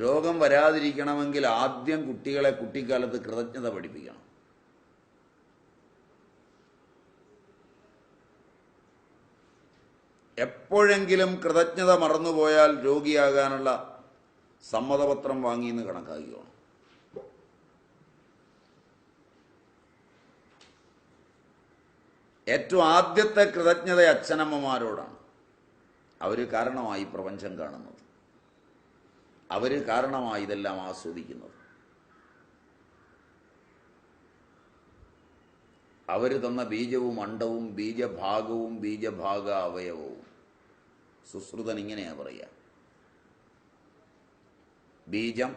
രോഗം വരാതിരിക്കണമെങ്കിൽ ആദ്യം കുട്ടികളെ കുട്ടിക്കാലത്ത് കൃതജ്ഞത പഠിപ്പിക്കണം. എപ്പോഴെങ്കിലും കൃതജ്ഞത മറന്നുപോയാൽ രോഗിയാകാനുള്ള സമ്മതപത്രം വാങ്ങിയെന്ന് കണക്കാക്കിയോണം ഏറ്റവും ആദ്യത്തെ കൃതജ്ഞത അച്ഛനമ്മമാരോടാണ് അവർ കാരണമായി പ്രപഞ്ചം കാണുന്നത്. അവർ കാരണമായി ഇതെല്ലാം ആസ്വദിക്കുന്നത്. അവർ തന്ന ബീജവും അണ്ടവും ബീജഭാഗവും ബീജഭാഗ അവയവവും. സുശ്രുതൻ ഇങ്ങനെയാ പറയുക ബീജം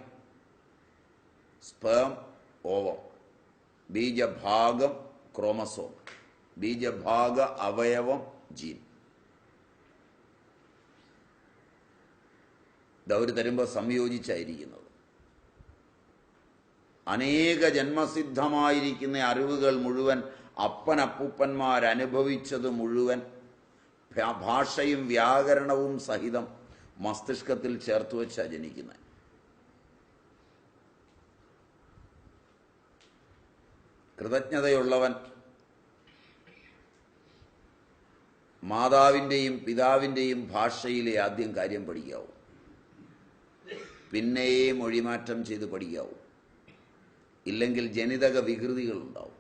സ്പേം ഓവം. ബീജഭാഗം ക്രോമസോം. ബീജഭാഗ അവയവം ജീൻ. ഇതവർ തരുമ്പോൾ സംയോജിച്ചായിരിക്കുന്നത്. അനേക ജന്മസിദ്ധമായിരിക്കുന്ന അറിവുകൾ മുഴുവൻ അപ്പനപ്പൂപ്പന്മാരനുഭവിച്ചത് മുഴുവൻ ഭാഷയും വ്യാകരണവും സഹിതം മസ്തിഷ്കത്തിൽ ചേർത്ത് വെച്ചാണ് ജനിക്കുന്നത് കൃതജ്ഞതയുള്ളവൻ മാതാവിന്റെയും പിതാവിന്റെയും ഭാഷയിലെ ആദ്യം കാര്യം പഠിക്കാവൂ. പിന്നെയേ മൊഴിമാറ്റം ചെയ്ത് പഠിക്കാവൂ. ഇല്ലെങ്കിൽ ജനിതക വികൃതികൾ ഉണ്ടാവും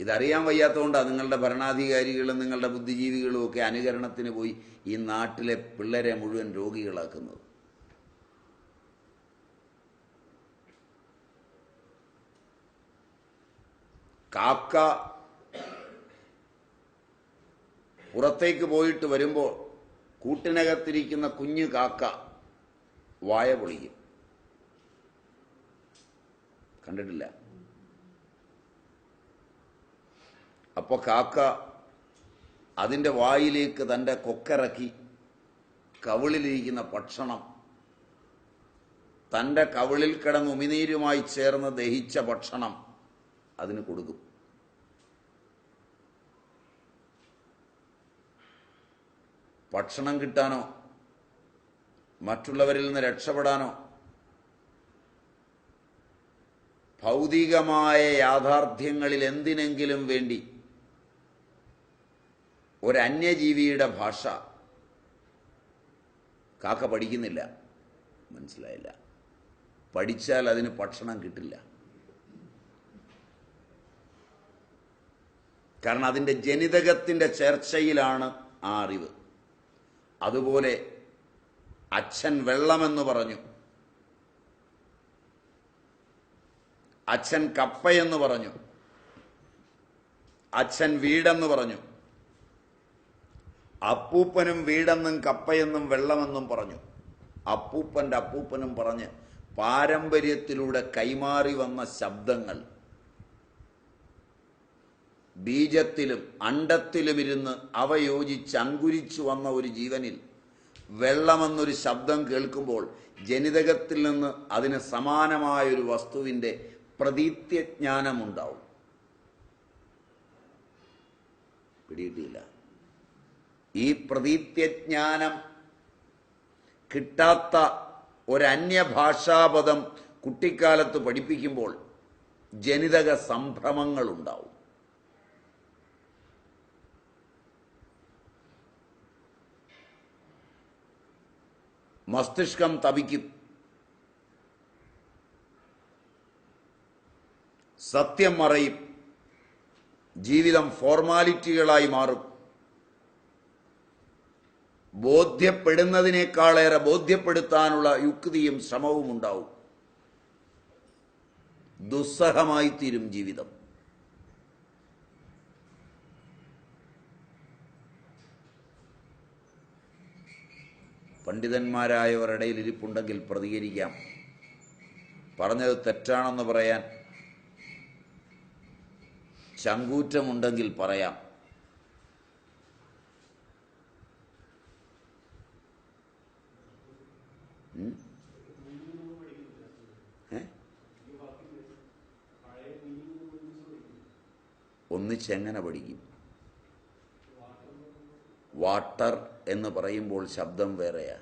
ഇതറിയാൻ വയ്യാത്തതുകൊണ്ടാണ് നിങ്ങളുടെ ഭരണാധികാരികളും നിങ്ങളുടെ ബുദ്ധിജീവികളും ഒക്കെ അനുകരണത്തിന് പോയി ഈ നാട്ടിലെ പിള്ളേരെ മുഴുവൻ രോഗികളാക്കുന്നത്. കാക്ക പുറത്തേക്ക് പോയിട്ട് വരുമ്പോൾ കൂട്ടിനകത്തിരിക്കുന്ന കുഞ്ഞു കാക്ക വായ പൊളിക്കും. കണ്ടിട്ടില്ല? അപ്പൊ കാക്ക അതിന്റെ വായിലേക്ക് തന്റെ കൊക്കിറക്കി കവിളിലിരിക്കുന്ന ഭക്ഷണം തന്റെ കവിളിൽ കിടന്ന് ഉമിനീരുമായി ചേർന്ന് ദഹിച്ച ഭക്ഷണം അതിന് കൊടുക്കും. ഭക്ഷണം കിട്ടാനോ മറ്റുള്ളവരിൽ നിന്ന് രക്ഷപ്പെടാനോ ഭൗതികമായ യാഥാർത്ഥ്യങ്ങളിൽ എന്തിനെങ്കിലും വേണ്ടി ഒരന്യജീവിയുടെ ഭാഷ കാക്ക പഠിക്കുന്നില്ല. മനസ്സിലായില്ല. പഠിച്ചാൽ അതിന് ഭക്ഷണം കിട്ടില്ല. കാരണം അതിന്റെ ജനിതകത്തിന്റെ ചേർച്ചയിലാണ് ആ അറിവ്. അതുപോലെ അച്ഛൻ വെള്ളമെന്ന് പറഞ്ഞു. അച്ഛൻ കപ്പയെന്ന് പറഞ്ഞു. അച്ഛൻ വീടെന്ന് പറഞ്ഞു. അപ്പൂപ്പനും വീടെന്നും കപ്പയെന്നും വെള്ളമെന്നും പറഞ്ഞു. അപ്പൂപ്പന്റെ അപ്പൂപ്പനും പറഞ്ഞ് പാരമ്പര്യത്തിലൂടെ കൈമാറി വന്ന ശബ്ദങ്ങൾ. ബീജത്തിലും അണ്ടത്തിലുമിരുന്ന് അവ യോജിച്ച് അങ്കുരിച്ചു വന്ന ഒരു ജീവനിൽ വെള്ളമെന്നൊരു ശബ്ദം കേൾക്കുമ്പോൾ ജനിതകത്തിൽ നിന്ന് അതിന് സമാനമായൊരു വസ്തുവിന്റെ പ്രതീത്യജ്ഞാനമുണ്ടാവും. പിടിയിട്ടില്ല ഈ പ്രതീത്യജ്ഞാനം കിട്ടാത്ത ഒരന്യഭാഷാപദം കുട്ടിക്കാലത്ത് പഠിപ്പിക്കുമ്പോൾ ജനിതക സംഭ്രമങ്ങളുണ്ടാവും. മസ്തിഷ്കം തപിക്കും. സത്യം മറയും. ജീവിതം ഫോർമാലിറ്റികളായി മാറും. ബോധ്യപ്പെടുന്നതിനേക്കാളേറെ ബോധ്യപ്പെടുത്താനുള്ള യുക്തിയും ശ്രമവും ഉണ്ടാവും. ദുസ്സഹമായി തീരും ജീവിതം. പണ്ഡിതന്മാരായവരുടെ ഇടയിൽ ഇരിപ്പുണ്ടെങ്കിൽ പ്രതികരിക്കാം. പറഞ്ഞത് തെറ്റാണെന്ന് പറയാൻ ചങ്കൂറ്റമുണ്ടെങ്കിൽ പറയാം? ഒന്നിച്ചെങ്ങനെ പഠിക്കും? വാട്ടർ എന്ന് പറയുമ്പോൾ ശബ്ദം വേറെയാ.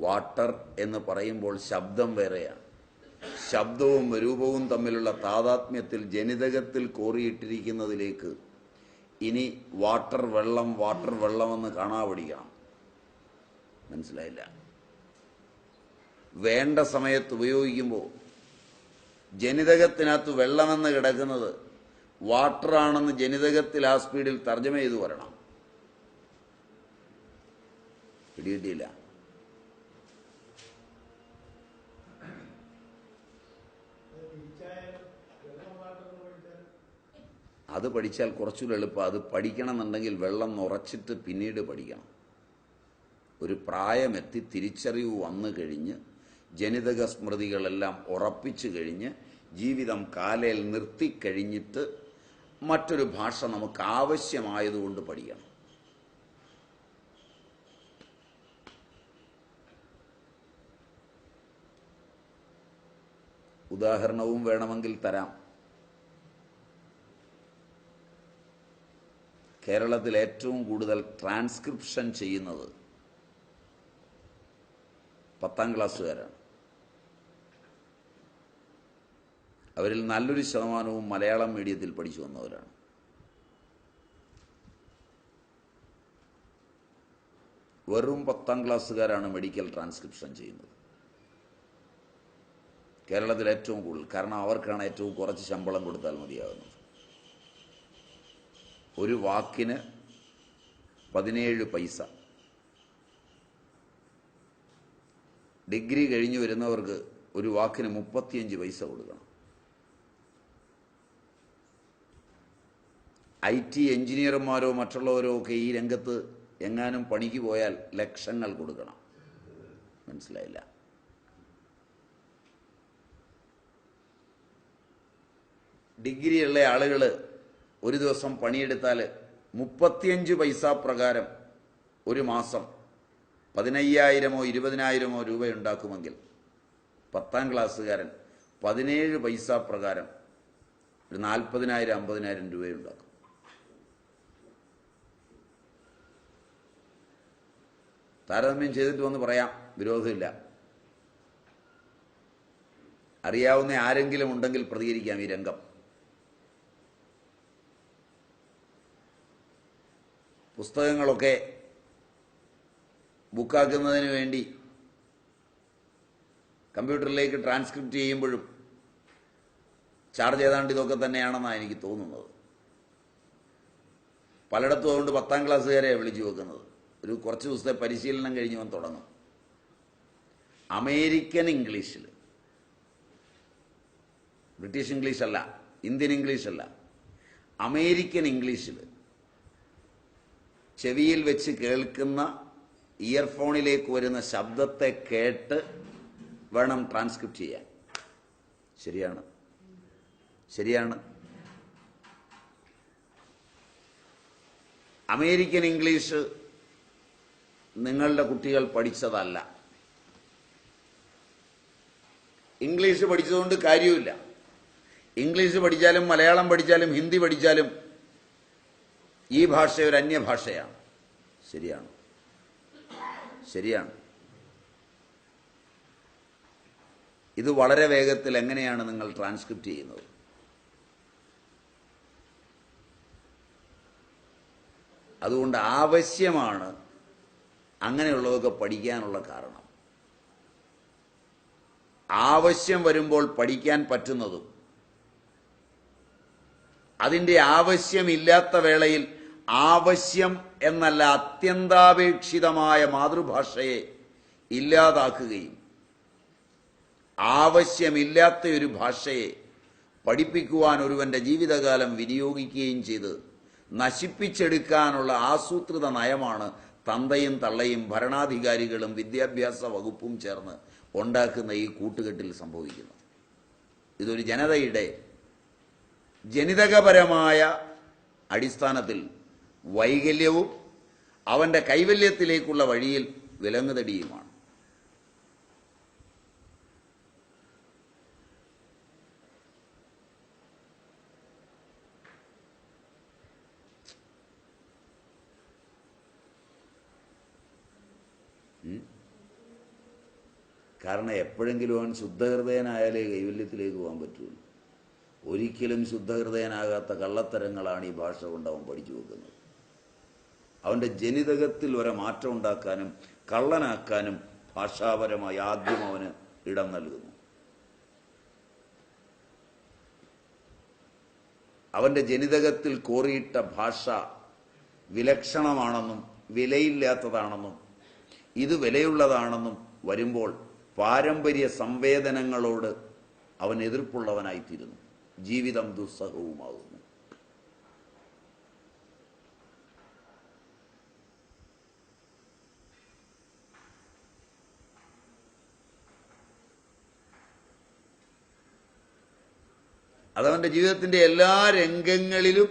വാട്ടർ എന്ന് പറയുമ്പോൾ ശബ്ദം വേറെയാണ് ശബ്ദവും രൂപവും തമ്മിലുള്ള താതാത്മ്യത്തിൽ ജനിതകത്തിൽ കോറിയിട്ടിരിക്കുന്നതിലേക്ക് ഇനി വാട്ടർ വെള്ളം വാട്ടർ വെള്ളമെന്ന് കാണാ പഠിക്കണം മനസ്സിലായില്ല. വേണ്ട സമയത്ത് ഉപയോഗിക്കുമ്പോൾ ജനിതകത്തിനകത്ത് വെള്ളമെന്ന് കിടക്കുന്നത് വാട്ടറാണെന്ന് ജനിതകത്തിൽ ആ സ്പീഡിൽ തർജമ ചെയ്തു വരണം. പിടികിട്ടിയില്ല. അത് പഠിച്ചാൽ കുറച്ചുകൂടെ എളുപ്പം. അത് പഠിക്കണമെന്നുണ്ടെങ്കിൽ വെള്ളം നിറച്ചിട്ട് പിന്നീട് പഠിക്കണം. ഒരു പ്രായമെത്തി തിരിച്ചറിവ് വന്നു കഴിഞ്ഞ് ജനിതക സ്മൃതികളെല്ലാം ഉറപ്പിച്ചു കഴിഞ്ഞ് ജീവിതം കാലയിൽ നിർത്തിക്കഴിഞ്ഞിട്ട് മറ്റൊരു ഭാഷ നമുക്ക് ആവശ്യമായതുകൊണ്ട് പഠിക്കണം. ഉദാഹരണവും വേണമെങ്കിൽ തരാം. കേരളത്തിൽ ഏറ്റവും കൂടുതൽ ട്രാൻസ്ക്രിപ്ഷൻ ചെയ്യുന്നത് പത്താം ക്ലാസ്സുകാരാണ്. അവരിൽ നല്ലൊരു ശതമാനവും മലയാളം മീഡിയത്തിൽ പഠിച്ചു വന്നവരാണ്. വെറും പത്താം ക്ലാസ്സുകാരാണ് മെഡിക്കൽ ട്രാൻസ്ക്രിപ്ഷൻ ചെയ്യുന്നത്. കേരളത്തിൽ ഏറ്റവും കൂടുതൽ കാരണം അവർക്കാണ് ഏറ്റവും കുറച്ച് ശമ്പളം കൊടുത്താൽ മതിയാകുന്നത് ഒരു വാക്കിന് പതിനേഴ് പൈസ. ഡിഗ്രി കഴിഞ്ഞു വരുന്നവർക്ക് ഒരു വാക്കിന് മുപ്പത്തിയഞ്ച് പൈസ കൊടുക്കണം. ഐ ടി എഞ്ചിനീയർമാരോ മറ്റുള്ളവരോ ഒക്കെ ഈ രംഗത്ത് എങ്ങാനും പണിക്ക് പോയാൽ ലക്ഷങ്ങൾ കൊടുക്കണം. മനസ്സിലായില്ല? ഡിഗ്രിയുള്ള ആളുകൾ ഒരു ദിവസം പണിയെടുത്താൽ മുപ്പത്തിയഞ്ച് പൈസ പ്രകാരം ഒരു മാസം പതിനയ്യായിരമോ ഇരുപതിനായിരമോ രൂപ ഉണ്ടാക്കുമെങ്കിൽ പത്താം ക്ലാസ്സുകാരൻ പതിനേഴ് പൈസ പ്രകാരം ഒരു നാൽപ്പതിനായിരം അമ്പതിനായിരം രൂപയുണ്ടാക്കും. താരതമ്യം ചെയ്തിട്ട് വന്ന് പറയാം. വിരോധമില്ല. അറിയാവുന്ന ആരെങ്കിലും ഉണ്ടെങ്കിൽ പ്രതികരിക്കാം ഈ രംഗം. പുസ്തകങ്ങളൊക്കെ ബുക്കാക്കുന്നതിന് വേണ്ടി കമ്പ്യൂട്ടറിലേക്ക് ട്രാൻസ്ക്രിപ്റ്റ് ചെയ്യുമ്പോഴും ചാർജ് ഏതാണ്ട് ഇതൊക്കെ തന്നെയാണെന്നാണ് എനിക്ക് തോന്നുന്നത്. പലയിടത്തും അതുകൊണ്ട് പത്താം ക്ലാസ്സുകാരെയാണ് വിളിച്ചു വെക്കുന്നത്. ഒരു കുറച്ച് ദിവസത്തെ പരിശീലനം കഴിഞ്ഞ് വന്ന് തുടങ്ങും. അമേരിക്കൻ ഇംഗ്ലീഷിൽ. ബ്രിട്ടീഷ് ഇംഗ്ലീഷ് അല്ല ഇന്ത്യൻ ഇംഗ്ലീഷ് അല്ല. അമേരിക്കൻ ഇംഗ്ലീഷിൽ ചെവിയിൽ വെച്ച് കേൾക്കുന്ന ഇയർഫോണിലേക്ക് വരുന്ന ശബ്ദത്തെ കേട്ട് വേണം ട്രാൻസ്ക്രിപ്റ്റ് ചെയ്യാൻ. ശരിയാണ്? ശരിയാണ്? അമേരിക്കൻ ഇംഗ്ലീഷ് നിങ്ങളുടെ കുട്ടികൾ പഠിച്ചതല്ല. ഇംഗ്ലീഷ് പഠിച്ചതുകൊണ്ട് കാര്യമില്ല ഇംഗ്ലീഷ് പഠിച്ചാലും മലയാളം പഠിച്ചാലും ഹിന്ദി പഠിച്ചാലും ഈ ഭാഷ ഒരു അന്യഭാഷയാണ്. ശരിയാണ്. ശരിയാണ്. ഇത് വളരെ വേഗത്തിൽ എങ്ങനെയാണ് നിങ്ങൾ ട്രാൻസ്ക്രിപ്റ്റ് ചെയ്യുന്നത്? അതുകൊണ്ട് ആവശ്യമാണ് അങ്ങനെയുള്ളതൊക്കെ പഠിക്കാനുള്ള കാരണം. ആവശ്യം വരുമ്പോൾ പഠിക്കാൻ പറ്റുന്നതും അതിന്റെ ആവശ്യമില്ലാത്ത വേളയിൽ ആവശ്യം എന്നല്ല അത്യന്താപേക്ഷിതമായ മാതൃഭാഷയെ ഇല്ലാതാക്കുകയും ആവശ്യമില്ലാത്ത ഒരു ഭാഷയെ പഠിപ്പിക്കുവാൻ ഒരുവന്റെ ജീവിതകാലം വിനിയോഗിക്കുകയും ചെയ്ത് നശിപ്പിച്ചെടുക്കാനുള്ള ആസൂത്രിത നയമാണ് തന്തയും തള്ളയും ഭരണാധികാരികളും വിദ്യാഭ്യാസ വകുപ്പും ചേർന്ന് ഉണ്ടാക്കുന്ന ഈ കൂട്ടുകെട്ടിൽ സംഭവിക്കുന്നത് ഇതൊരു ജനതയുടെ ജനിതകപരമായ അടിസ്ഥാനത്തിൽ വൈകല്യവും അവന്റെ കൈവല്യത്തിലേക്കുള്ള വഴിയിൽ വിലങ്ങുതടിയുമാണ്. കാരണം എപ്പോഴെങ്കിലും അവൻ ശുദ്ധഹൃദയനായാലേ കൈവല്യത്തിലേക്ക് പോകാൻ പറ്റുള്ളൂ. ഒരിക്കലും ശുദ്ധഹൃദയനാകാത്ത കള്ളത്തരങ്ങളാണ് ഈ ഭാഷ കൊണ്ട് അവൻ പഠിച്ചു വെക്കുന്നത്. അവന്റെ ജനിതകത്തിൽ ഒരു മാറ്റം ഉണ്ടാക്കാനും കള്ളനാക്കാനും ഭാഷാപരമായി ആദ്യം അവന് ഇടം നൽകുന്നു. അവന്റെ ജനിതകത്തിൽ കോറിയിട്ട ഭാഷ വിലക്ഷണമാണെന്നും വിലയില്ലാത്തതാണെന്നും ഇത് വിലയുള്ളതാണെന്നും വരുമ്പോൾ പാരമ്പര്യ സംവേദനങ്ങളോട് അവൻ എതിർപ്പുള്ളവനായിത്തീരുന്നു. ജീവിതം ദുസ്സഹവുമാകുന്നു അതവന്റെ ജീവിതത്തിന്റെ എല്ലാ രംഗങ്ങളിലും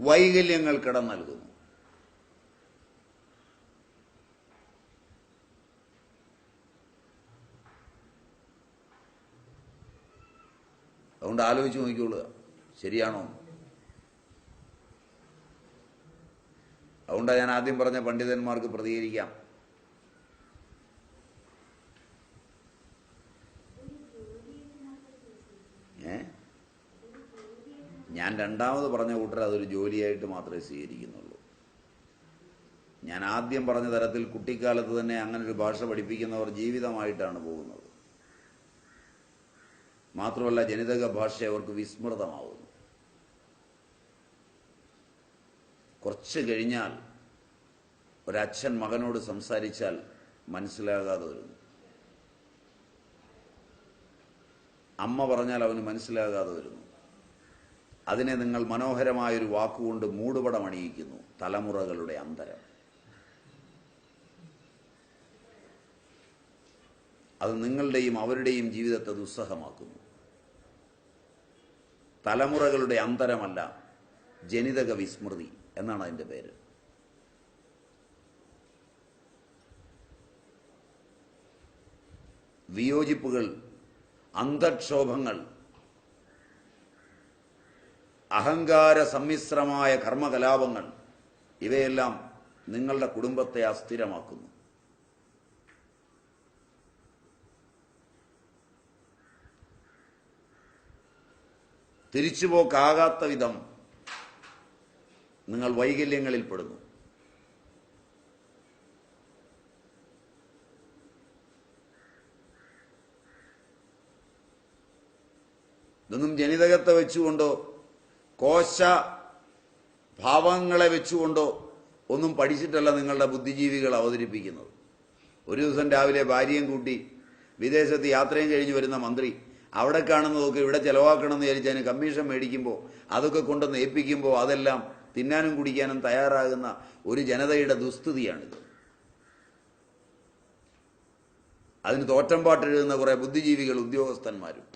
വൈകല്യങ്ങൾ കടം നൽകുന്നു അതുകൊണ്ട് ആലോചിച്ച് നോക്കിക്കൊള്ളുക ശരിയാണോ? അതുകൊണ്ടാണ് ഞാൻ ആദ്യം പറഞ്ഞ പണ്ഡിതന്മാർക്ക് പ്രതികരിക്കാം. ഏ? ഞാൻ രണ്ടാമത് പറഞ്ഞ കൂട്ടർ അതൊരു ജോലിയായിട്ട് മാത്രമേ സ്വീകരിക്കുന്നുള്ളൂ. ഞാൻ ആദ്യം പറഞ്ഞ തരത്തിൽ കുട്ടിക്കാലത്ത് തന്നെ അങ്ങനൊരു ഭാഷ പഠിപ്പിക്കുന്നവർ ജീവിതമായിട്ടാണ് പോകുന്നത്. മാത്രമല്ല ജനിതക ഭാഷ അവർക്ക് വിസ്മൃതമാവുന്നു. കുറച്ച് കഴിഞ്ഞാൽ ഒരച്ഛൻ മകനോട് സംസാരിച്ചാൽ മനസ്സിലാകാതെ വരുന്നു അമ്മ പറഞ്ഞാൽ അവന് മനസ്സിലാകാതെ വരുന്നു അതിനെ നിങ്ങൾ മനോഹരമായൊരു വാക്കുകൊണ്ട് മൂടുപടം അണിയിക്കുന്നു തലമുറകളുടെ അന്തരം. അത് നിങ്ങളുടെയും അവരുടെയും ജീവിതത്തെ ദുസ്സഹമാക്കുന്നു. തലമുറകളുടെ അന്തരമല്ല ജനിതക വിസ്മൃതി എന്നാണ് അതിന്റെ പേര്. വിയോജിപ്പുകൾ അന്തക്ഷോഭങ്ങൾ അഹങ്കാര സമ്മിശ്രമായ കർമ്മകലാപങ്ങൾ ഇവയെല്ലാം നിങ്ങളുടെ കുടുംബത്തെ അസ്ഥിരമാക്കുന്നു. തിരിച്ചുപോക്കാകാത്ത വിധം നിങ്ങൾ വൈകല്യങ്ങളിൽ പെടുന്നു. ഇതൊന്നും ജനിതകത്തെ വെച്ചുകൊണ്ടോ കോശ ഭാവങ്ങളെ വെച്ചുകൊണ്ടോ ഒന്നും പഠിച്ചിട്ടല്ല നിങ്ങളുടെ ബുദ്ധിജീവികൾ അവതരിപ്പിക്കുന്നത്. ഒരു ദിവസം രാവിലെ ഭാര്യയും കൂട്ടി വിദേശത്ത് യാത്രയും കഴിഞ്ഞ് വരുന്ന മന്ത്രി അവിടെ കാണുന്നതൊക്കെ ഇവിടെ ചെലവാക്കണമെന്ന് വിചാരിച്ച് അതിന് കമ്മീഷൻ മേടിക്കുമ്പോൾ അതൊക്കെ കൊണ്ടുവന്ന് ഏൽപ്പിക്കുമ്പോൾ അതെല്ലാം തിന്നാനും കുടിക്കാനും തയ്യാറാകുന്ന ഒരു ജനതയുടെ ദുസ്ഥിതിയാണിത്. അതിന് തോറ്റംപാട്ട് എഴുതുന്ന കുറെ ബുദ്ധിജീവികൾ ഉദ്യോഗസ്ഥന്മാരും